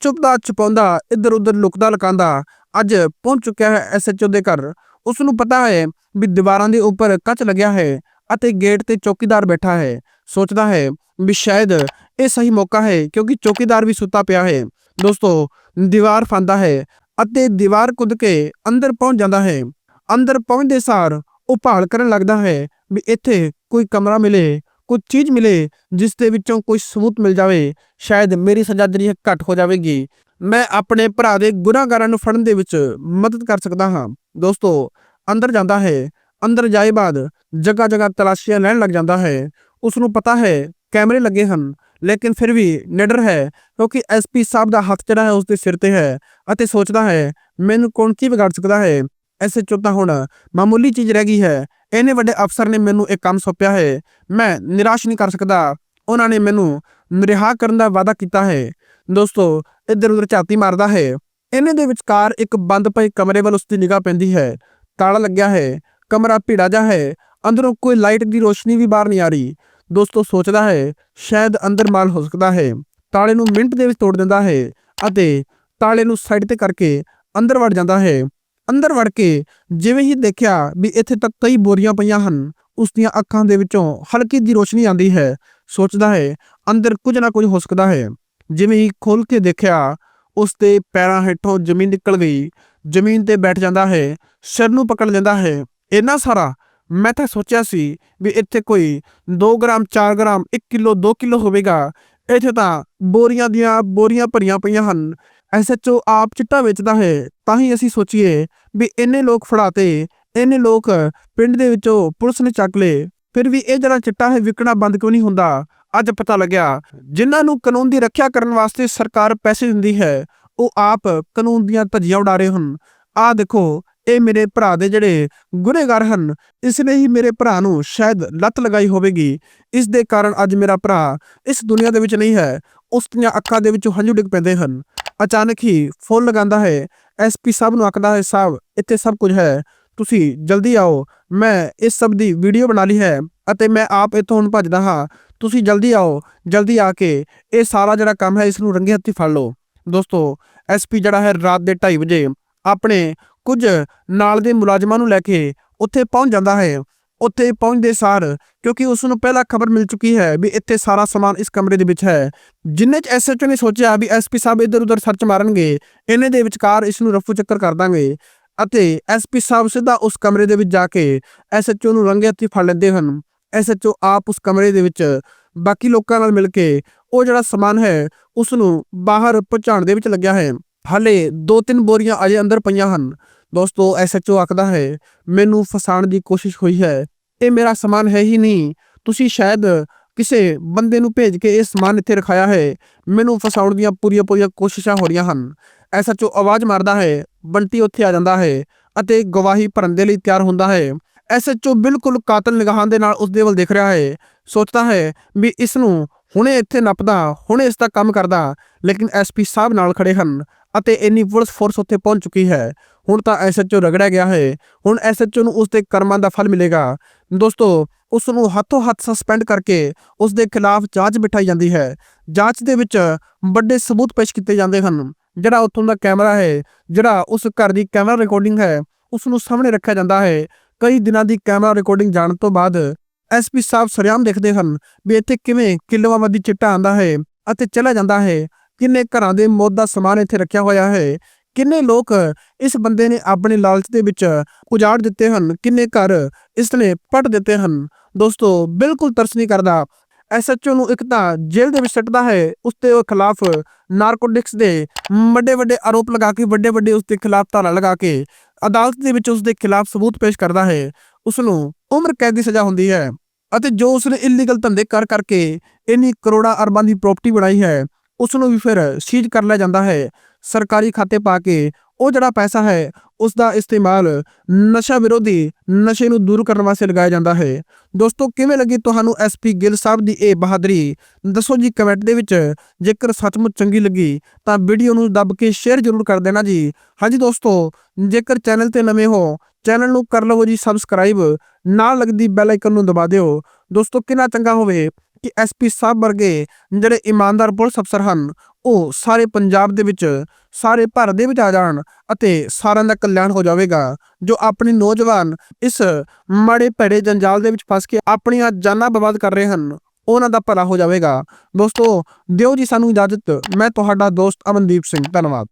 ਚੁਪਦਾ ਛਪਾਉਂਦਾ ਇੱਧਰ ਉੱਧਰ ਲੁਕਦਾ ਲਕਾਂਦਾ ਅੱਜ ਪਹੁੰਚ ਚੁੱਕਿਆ ਹੈ ਐਸਐਚਓ ਦੇ ਘਰ। ਉਸ ਨੂੰ ਪਤਾ ਹੈ ਵੀ ਦੀਵਾਰਾਂ ਦੇ ਉੱਪਰ ਕੱਚ ਲੱਗਿਆ ਹੈ ਅਤੇ ਗੇਟ ਤੇ ਚੌਕੀਦਾਰ ਬੈਠਾ ਹੈ। ਸੋਚਦਾ ਹੈ ਵੀ ਸ਼ਾਇਦ ਇਹ ਸਹੀ ਮੌਕਾ ਹੈ ਕਿਉਂਕਿ ਚੌਕੀਦਾਰ ਵੀ ਸੁੱਤਾ ਪਿਆ ਹੈ। ਦੋਸਤੋ, ਦੀਵਾਰ ਫਾਂਦਾ ਹੈ ਅਤੇ ਦੀਵਾਰ ਕੁੱਦ ਕੇ ਅੰਦਰ ਪਹੁੰਚ ਜਾਂਦਾ ਹੈ। ਅੰਦਰ ਪਹੁੰਚਦੇ ਸਾਰ ਉਹ ਭਾਲ ਕਰਨ ਲੱਗਦਾ ਹੈ ਵੀ ਇੱਥੇ ਕੋਈ ਕਮਰਾ ਮਿਲੇ ਕੁਝ ਚੀਜ਼ ਮਿਲੇ ਜਿਸ ਦੇ ਵਿੱਚੋਂ ਕੋਈ ਸਬੂਤ ਮਿਲ ਜਾਵੇ, ਸ਼ਾਇਦ ਮੇਰੀ ਸਜ਼ਾ ਜਿਹੜੀ ਘੱਟ ਹੋ ਜਾਵੇਗੀ। ਮੈਂ ਆਪਣੇ ਭਰਾ ਦੇ ਗੁਨਾਹਗਾਰਾਂ ਨੂੰ ਫੜਨ ਦੇ ਵਿੱਚ ਮਦਦ ਕਰ ਸਕਦਾ ਹਾਂ। ਦੋਸਤੋ, ਅੰਦਰ ਜਾਂਦਾ ਹੈ, ਅੰਦਰ ਜਾਏ ਬਾਅਦ ਜਗ੍ਹਾ ਜਗ੍ਹਾ ਤਲਾਸ਼ੀਆਂ ਲੈਣ ਲੱਗ ਜਾਂਦਾ ਹੈ। ਉਸ ਨੂੰ ਪਤਾ ਹੈ, ਕੈਮਰੇ ਲੱਗੇ ਹਨ, ਲੇਕਿਨ ਫਿਰ ਵੀ ਨਿਡਰ ਹੈ, ਕਿਉਂਕਿ ਐਸਪੀ ਸਾਹਿਬ ਦਾ ਹੱਥ ਜਿਹੜਾ ਹੈ ਉਸ ਦੇ ਸਿਰ ਤੇ ਹੈ ਅਤੇ ਸੋਚਦਾ ਹੈ, ਮੈਨੂੰ ਕੌਣ ਕੀ ਵਿਗਾੜ ਸਕਦਾ ਹੈ? ਐਸਐਚਓ ਤਾਂ ਹੁਣ ਮਾਮੂਲੀ ਚੀਜ਼ ਰਹਿ ਗਈ ਹੈ। ਇਹਨੇ ਵੱਡੇ ਅਫਸਰ ਨੇ ਮੈਨੂੰ ਇਹ ਕੰਮ ਸੌਂਪਿਆ ਹੈ। ਮੈਂ ਨਿਰਾਸ਼ ਨਹੀਂ ਕਰ ਸਕਦਾ। ਉਹਨਾਂ ਨੇ ਮੈਨੂੰ ਨਿਰਹਾ ਕਰਨ ਦਾ ਵਾਅਦਾ ਕੀਤਾ ਹੈ। ਦੋਸਤੋ, ਇੱਧਰ ਉੱਧਰ ਝਾਤੀ ਮਾਰਦਾ ਹੈ। ਇਹਨੇ ਦੇ ਵਿਚਕਾਰ ਇੱਕ ਬੰਦ ਪਏ ਕਮਰੇ ਵੱਲ ਉਸਦੀ ਨਿਗਾਹ ਪੈਂਦੀ ਹੈ। ਤਾਲਾ ਲੱਗਿਆ ਹੈ। ਕਮਰਾ ਭੀੜਾ ਜਿਹਾ ਹੈ। ਅੰਦਰੋਂ ਕੋਈ ਲਾਈਟ ਦੀ ਰੋਸ਼ਨੀ ਵੀ ਬਾਹਰ ਨਹੀਂ ਆ ਰਹੀ। ਦੋਸਤੋ, ਸੋਚਦਾ ਹੈ, ਸ਼ਾਇਦ ਅੰਦਰ ਮਾਲ ਹੋ ਸਕਦਾ ਹੈ। ਤਾਲੇ ਨੂੰ ਮਿੰਟ ਦੇ ਵਿੱਚ ਤੋੜ ਦਿੰਦਾ ਹੈ ਅਤੇ ਤਾਲੇ ਨੂੰ ਸਾਈਡ ਤੇ ਕਰਕੇ ਅੰਦਰ ਵੜ ਜਾਂਦਾ ਹੈ। ਅੰਦਰ ਵੜ ਕੇ ਜਿਵੇਂ ਹੀ ਦੇਖਿਆ ਵੀ ਇੱਥੇ ਤੱਕ ਕਈ ਬੋਰੀਆਂ ਪਈਆਂ ਹਨ ਉਸ ਦੀਆਂ ਅੱਖਾਂ ਦੇ ਵਿੱਚੋਂ ਹਲਕੀ ਦੀ ਰੋਸ਼ਨੀ ਆਉਂਦੀ ਹੈ, ਸੋਚਦਾ ਹੈ ਅੰਦਰ ਕੁਝ ਨਾ ਕੁਝ ਹੋ ਸਕਦਾ ਹੈ। ਜਿਵੇਂ ਹੀ ਖੋਲ ਕੇ ਦੇਖਿਆ ਉਸ ਦੇ ਪੈਰਾਂ ਹੇਠੋਂ ਜ਼ਮੀਨ ਨਿਕਲ ਗਈ, ਜ਼ਮੀਨ ਤੇ ਬੈਠ ਜਾਂਦਾ ਹੈ, ਸਿਰ ਨੂੰ ਪਕੜ ਲੈਂਦਾ ਹੈ। ਇੰਨਾ ਸਾਰਾ ਮੈਂ ਤਾਂ ਸੋਚਿਆ ਸੀ ਵੀ ਇੱਥੇ ਕੋਈ 2 ਗ੍ਰਾਮ 4 ਗ੍ਰਾਮ 1 ਕਿਲੋ 2 ਕਿਲੋ ਹੋਵੇਗਾ। ਇੱਥੇ ਤਾਂ ਬੋਰੀਆਂ ਦੀਆਂ ਬੋਰੀਆਂ ਭਰੀਆਂ ਪਈਆਂ ਹਨ। ਐਸਐਚਓ ਆਪ ਚਿੱਟਾ ਵੇਚਦਾ ਹੈ, ਤਾਂ ਹੀ ਅਸੀਂ ਸੋਚੀਏ ਵੀ ਇੰਨੇ ਲੋਕ ਫੜਾਤੇ, ਇੰਨੇ ਲੋਕ ਪਿੰਡ ਦੇ ਵਿੱਚੋਂ ਪੁਲਿਸ ਨੇ ਚੱਕ ਲਏ, ਫਿਰ ਵੀ ਇਹ ਜਿਹੜਾ ਚਿੱਟਾ ਹੈ ਵਿਕਣਾ ਬੰਦ ਕਿਉਂ ਨਹੀਂ ਹੁੰਦਾ? ਅੱਜ ਪਤਾ ਲੱਗਿਆ, ਜਿਨ੍ਹਾਂ ਨੂੰ ਕਾਨੂੰਨ ਦੀ ਰੱਖਿਆ ਕਰਨ ਵਾਸਤੇ ਸਰਕਾਰ ਪੈਸੇ ਦਿੰਦੀ ਹੈ, ਉਹ ਆਪ ਕਾਨੂੰਨ ਦੀਆਂ ਧੱਜੀਆਂ ਉਡਾ ਰਹੇ ਹਨ। ਆਹ ਦੇਖੋ, ਇਹ ਮੇਰੇ ਭਰਾ ਦੇ ਜਿਹੜੇ ਗੁਨੇਗਾਰ ਹਨ ਇਸ ਨੇ ਹੀ ਮੇਰੇ ਭਰਾ ਨੂੰ ਸ਼ਾਇਦ ਲੱਤ ਲਗਾਈ ਹੋਵੇਗੀ। ਇਸ ਦੇ ਕਾਰਨ ਅੱਜ ਮੇਰਾ ਭਰਾ ਇਸ ਦੁਨੀਆ ਦੇ ਵਿੱਚ ਨਹੀਂ ਹੈ, ਉਸ ਦੀਆਂ ਅੱਖਾਂ ਦੇ ਵਿੱਚੋਂ ਹੰਝੂ ਡਿੱਗ ਪੈਂਦੇ ਹਨ। ਅਚਾਨਕ ਹੀ ਫੋਨ ਲਗਾਉਂਦਾ ਹੈ। ਐਸਪੀ ਸਾਹਿਬ ਨੂੰ ਆਖਦਾ ਹੈ ਸਾਹਿਬ ਇੱਥੇ ਸਭ ਕੁਝ ਹੈ। ਤੁਸੀਂ ਜਲਦੀ ਆਓ। ਮੈਂ ਇਸ ਸਭ ਦੀ ਵੀਡੀਓ ਬਣਾ ਲਈ ਹੈ ਅਤੇ ਮੈਂ ਆਪ ਇੱਥੋਂ ਹੁਣ ਭੱਜਦਾ ਹਾਂ। ਤੁਸੀਂ ਜਲਦੀ ਆਓ। ਜਲਦੀ ਆ ਕੇ ਇਹ ਸਾਰਾ ਜਿਹੜਾ ਕੰਮ ਹੈ ਇਸ ਨੂੰ ਰੰਗੇ ਹੱਥੀ ਫੜ ਲਓ। ਦੋਸਤੋ ਐਸਪੀ ਜਿਹੜਾ ਹੈ, ਰਾਤ ਦੇ 2:30 ਵਜੇ ਆਪਣੇ ਕੁਝ ਨਾਲ ਦੇ ਮੁਲਾਜ਼ਮਾਂ ਨੂੰ ਲੈ ਕੇ ਉੱਥੇ ਪਹੁੰਚ ਜਾਂਦਾ ਹੈ। ਉੱਥੇ ਪਹੁੰਚਦੇ ਸਾਰ, ਕਿਉਂਕਿ ਉਸ ਨੂੰ ਪਹਿਲਾਂ ਖਬਰ ਮਿਲ ਚੁੱਕੀ ਹੈ ਵੀ ਇੱਥੇ ਸਾਰਾ ਸਮਾਨ ਇਸ ਕਮਰੇ ਦੇ ਵਿੱਚ ਹੈ। ਜਿੰਨੇ ਚ ਐਸਐਚਓ ਨੇ ਸੋਚਿਆ ਵੀ ਐਸਪੀ ਸਾਹਿਬ ਇੱਧਰ ਉੱਧਰ ਸਰਚ ਮਾਰਨਗੇ, ਇਹਨੇ ਦੇ ਵਿਚਕਾਰ ਇਸ ਨੂੰ ਰਫੂ ਚੱਕਰ ਕਰ ਦਾਂਗੇ ਅਤੇ ਐਸਪੀ ਸਾਹਿਬ ਸਿੱਧਾ ਉਸ ਕਮਰੇ ਦੇ ਵਿੱਚ ਜਾ ਕੇ ਐਸਐਚਓ ਨੂੰ ਰੰਗੇ ਹੱਥੀ ਫੜ ਲੈਂਦੇ ਹਨ। ਐਸਐਚਓ ਆਪ ਉਸ ਕਮਰੇ ਦੇ ਵਿੱਚ, ਬਾਕੀ ਲੋਕਾਂ ਨਾਲ ਮਿਲ ਕੇ ਉਹ ਜਿਹੜਾ ਸਮਾਨ ਹੈ ਉਸ ਨੂੰ ਬਾਹਰ ਪਹੁੰਚਾਉਣ ਦੇ ਵਿੱਚ ਲੱਗਿਆ ਹੈ। ਹਾਲੇ ਦੋ ਤਿੰਨ ਬੋਰੀਆਂ ਅਜੇ ਅੰਦਰ ਪਈਆਂ ਹਨ। ਦੋਸਤੋ ਐਸਐਚਓ ਆਖਦਾ ਹੈ, ਮੈਨੂੰ ਫਸਾਉਣ ਦੀ ਕੋਸ਼ਿਸ਼ ਹੋਈ ਹੈ। ਇਹ ਮੇਰਾ ਸਮਾਨ ਹੈ ਹੀ ਨਹੀਂ। ਤੁਸੀਂ ਸ਼ਾਇਦ ਕਿਸੇ ਬੰਦੇ ਨੂੰ ਭੇਜ ਕੇ ਇਹ ਸਮਾਨ ਇੱਥੇ ਰਖਾਇਆ ਹੈ। ਮੈਨੂੰ ਫਸਾਉਣ ਦੀਆਂ ਪੂਰੀਆਂ ਪੂਰੀਆਂ ਕੋਸ਼ਿਸ਼ਾਂ ਹੋ ਰਹੀਆਂ ਹਨ। ਐਸਐਚਓ ਆਵਾਜ਼ ਮਾਰਦਾ ਹੈ, ਬੰਟੀ ਉੱਥੇ ਆ ਜਾਂਦਾ ਹੈ ਅਤੇ ਗਵਾਹੀ ਭਰਨ ਦੇ ਲਈ ਤਿਆਰ ਹੁੰਦਾ ਹੈ। ਐਸਐਚਓ ਬਿਲਕੁਲ ਕਾਤਲ ਨਿਗਾਹਾਂ ਦੇ ਨਾਲ ਉਸ ਦੇ ਵੱਲ ਦੇਖ ਰਿਹਾ ਹੈ। ਸੋਚਦਾ ਹੈ ਵੀ ਇਸ ਨੂੰ ਹੁਣੇ ਇੱਥੇ ਨੱਪਦਾ, ਹੁਣੇ ਇਸ ਦਾ ਕੰਮ ਕਰਦਾ, ਲੇਕਿਨ ਐਸਪੀ ਸਾਹਿਬ ਨਾਲ ਖੜੇ ਹਨ। ਅਤੇ ਇੰਨੀ ਪੁਲਿਸ ਫੋਰਸ ਉੱਥੇ ਪਹੁੰਚ ਚੁੱਕੀ ਹੈ। ਹੁਣ ਤਾਂ ਐਸਐਚਓ ਰਗੜਿਆ ਗਿਆ ਹੈ। ਹੁਣ ਐਸਐਚਓ ਨੂੰ ਉਸ ਦੇ ਕਰਮਾਂ ਦਾ ਫਲ ਮਿਲੇਗਾ। ਦੋਸਤੋ ਉਸ ਨੂੰ ਹੱਥੋਂ ਹੱਥ ਸਸਪੈਂਡ ਕਰਕੇ ਉਸ ਦੇ ਖਿਲਾਫ ਜਾਂਚ ਬਿਠਾਈ ਜਾਂਦੀ ਹੈ। ਜਾਂਚ ਦੇ ਵਿੱਚ ਵੱਡੇ ਸਬੂਤ ਪੇਸ਼ ਕੀਤੇ ਜਾਂਦੇ ਹਨ। ਜਿਹੜਾ ਉੱਥੋਂ ਦਾ ਕੈਮਰਾ ਹੈ, ਜਿਹੜਾ ਉਸ ਘਰ ਦੀ ਕੈਮਰਾ ਰਿਕਾਰਡਿੰਗ ਹੈ ਉਸ ਨੂੰ ਸਾਹਮਣੇ ਰੱਖਿਆ ਜਾਂਦਾ ਹੈ। ਕਈ ਦਿਨਾਂ ਦੀ ਕੈਮਰਾ ਰਿਕਾਰਡਿੰਗ ਜਾਣ ਤੋਂ ਬਾਅਦ ਐਸਪੀ ਸਾਹਿਬ ਸਰਿਆਮ ਦੇਖਦੇ ਹਨ ਵੀ ਇੱਥੇ ਕਿਵੇਂ ਕਿਲੋਆਂ ਵੱਧੀ ਚਿੱਟਾ ਆਂਦਾ ਹੈ ਅਤੇ ਚਲਾ ਜਾਂਦਾ ਹੈ। ਕਿੰਨੇ ਘਰਾਂ ਦੇ ਮੌਤ ਦਾ ਸਮਾਨ ਇੱਥੇ ਰੱਖਿਆ ਹੋਇਆ ਹੈ? ਕਿੰਨੇ ਲੋਕ ਇਸ ਬੰਦੇ ਨੇ ਆਪਣੇ ਲਾਲਚ ਦੇ ਵਿੱਚ ਉਜਾੜ ਦਿੱਤੇ ਹਨ? ਕਿੰਨੇ ਘਰ ਇਸ ਨੇ ਪੱਟ ਦਿੱਤੇ ਹਨ? ਦੋਸਤੋ, ਬਿਲਕੁਲ ਤਰਸ ਨਹੀਂ ਕਰਦਾ। ਐਸਐਚਓ ਨੂੰ ਇੱਕ ਤਾਂ ਜੇਲ੍ਹ ਦੇ ਵਿੱਚ ਸੱਟਦਾ ਹੈ, ਉਸ ਦੇ ਖਿਲਾਫ ਨਾਰਕੋਟਿਕਸ ਦੇ ਵੱਡੇ ਵੱਡੇ ਆਰੋਪ ਲਗਾ ਕੇ, ਵੱਡੇ ਵੱਡੇ ਉਸ ਦੇ ਖਿਲਾਫ ਧਾਰਾ ਲਗਾ ਕੇ, ਅਦਾਲਤ ਦੇ ਵਿੱਚ ਉਸ ਦੇ ਖਿਲਾਫ ਸਬੂਤ ਪੇਸ਼ ਕਰਦਾ ਹੈ। ਉਸ ਨੂੰ ਉਮਰ ਕੈਦ ਦੀ ਸਜ਼ਾ ਹੁੰਦੀ ਹੈ ਅਤੇ ਜੋ ਉਸਨੇ ਇਲੀਗਲ ਧੰਦੇ ਕਰ ਕਰਕੇ ਇੰਨੀ ਕਰੋੜਾਂ ਅਰਬਾਂ ਦੀ ਪ੍ਰਾਪਰਟੀ ਬਣਾਈ ਹੈ ਉਸ ਨੂੰ ਵੀ ਫਿਰ ਸੀਜ਼ ਕਰ ਲਿਆ ਜਾਂਦਾ ਹੈ। ਸਰਕਾਰੀ ਖਾਤੇ ਪਾ ਕੇ ਉਹ ਜਿਹੜਾ ਪੈਸਾ ਹੈ ਉਸ ਦਾ ਇਸਤੇਮਾਲ ਨਸ਼ਾ ਵਿਰੋਧੀ ਨਸ਼ੇ ਨੂੰ ਦੂਰ ਕਰਨ ਵਾਸਤੇ ਲਗਾਇਆ ਜਾਂਦਾ ਹੈ। ਦੋਸਤੋ, ਕਿਵੇਂ ਲੱਗੀ ਤੁਹਾਨੂੰ ਐਸਪੀ ਗਿੱਲ ਸਾਹਿਬ ਦੀ ਇਹ ਬਹਾਦਰੀ? ਦੱਸੋ ਜੀ ਕਮੈਂਟ ਦੇ ਵਿੱਚ। ਜੇਕਰ ਸੱਚਮੁੱਚ ਚੰਗੀ ਲੱਗੀ, ਤਾਂ ਵੀਡੀਓ ਨੂੰ ਦੱਬ ਕੇ ਸ਼ੇਅਰ ਜ਼ਰੂਰ ਕਰ ਦੇਣਾ ਜੀ। ਹਾਂਜੀ ਦੋਸਤੋ, ਜੇਕਰ ਚੈਨਲ ਤੇ ਨਵੇਂ ਹੋ, ਚੈਨਲ ਨੂੰ ਕਰ ਲਵੋ ਜੀ ਸਬਸਕ੍ਰਾਈਬ ਨਾਲ ਲੱਗਦੀ ਬੈਲ ਆਈਕਨ ਨੂੰ ਦਬਾ ਦਿਓ। ਦੋਸਤੋ, ਕਿੰਨਾ ਚੰਗਾ ਹੋਵੇ। ਕਿ ਐਸਪੀ ਸਾਹਿਬ ਵਰਗੇ ਜਿਹੜੇ ਇਮਾਨਦਾਰ ਪੁਲਿਸ ਅਫਸਰ ਹਨ, ਉਹ ਸਾਰੇ ਪੰਜਾਬ ਦੇ ਵਿੱਚ, ਸਾਰੇ ਭਾਰਤ ਦੇ ਵਿੱਚ ਆ ਜਾਣ ਅਤੇ ਸਾਰਿਆਂ ਦਾ ਕਲਿਆਣ ਹੋ ਜਾਵੇਗਾ, ਜੋ ਆਪਣੇ ਨੌਜਵਾਨ ਇਸ ਮਾੜੇ ਭੈੜੇ ਜੰਜਾਲ ਦੇ ਵਿੱਚ ਫਸ ਕੇ ਆਪਣੀਆਂ ਜਾਨਾਂ ਬਰਬਾਦ ਕਰ ਰਹੇ ਹਨ, ਉਹਨਾਂ ਦਾ ਭਲਾ ਹੋ ਜਾਵੇਗਾ। ਦੋਸਤੋ, ਦਿਓ ਜੀ ਸਾਨੂੰ ਇਜਾਜ਼ਤ। ਮੈਂ ਤੁਹਾਡਾ ਦੋਸਤ ਅਮਨਦੀਪ ਸਿੰਘ, ਧੰਨਵਾਦ।